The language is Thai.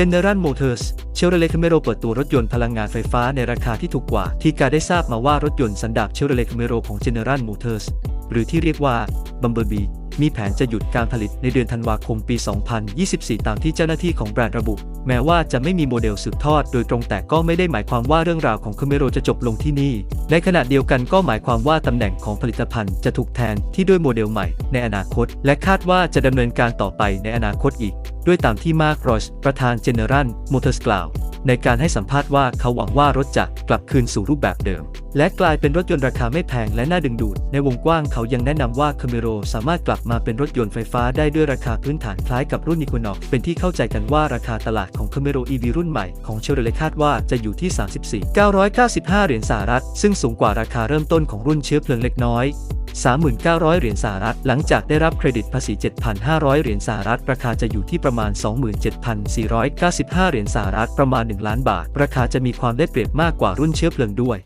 General Motors Chevrolet Camaro เปิดตัวรถยนต์พลังงานไฟฟ้าในราคาที่ถูกกว่า ที่การได้ทราบมาว่ารถยนต์สันดาป Chevrolet Camaro ของ General Motors หรือที่เรียกว่า Bumblebee มีแผนจะหยุดการผลิตในเดือนธันวาคมปี 2024 ตามที่เจ้าหน้าที่ของแบรนด์ระบุ แม้ว่าจะไม่มีโมเดลสืบทอดโดยตรงแต่ก็ไม่ได้หมายความว่าเรื่องราวของ Camaro จะจบลงที่นี่ ในขณะเดียวกันก็หมายความว่าตำแหน่งของผลิตภัณฑ์จะถูกแทนที่ด้วยโมเดลใหม่ในอนาคต และคาดว่าจะดำเนินการต่อไปในอนาคตอีก ด้วยตามที่มาร์ครอยส์ประธาน General Motors กล่าว ในการให้สัมภาษณ์ว่าเขาหวังว่ารถจะกลับคืนสู่รูปแบบเดิม และกลายเป็นรถยนต์ราคาไม่แพงและน่าดึงดูด ในวงกว้างเขายังแนะนำว่า Camaro สามารถกลับมาเป็นรถยนต์ไฟฟ้าได้ด้วยราคาพื้นฐานคล้ายกับรุ่น Equinox เป็นที่เข้าใจกันว่าราคาตลาดของ Camaro EV รุ่นใหม่ของ Chevrolet คาดว่าจะอยู่ที่ 34,995 เหรียญสหรัฐ ซึ่งสูงกว่าราคาเริ่มต้นของรุ่นเชื้อเพลิงเล็กน้อย 3,900 เหรียญสหรัฐ หลังจากได้รับเครดิตภาษี 7,500 เหรียญสหรัฐ ราคาจะอยู่ที่ประมาณ 27,495 เหรียญสหรัฐ ประมาณ 1 ล้านบาท ราคาจะมีความได้เปรียบมากกว่ารุ่นเชื้อเพลิงด้วย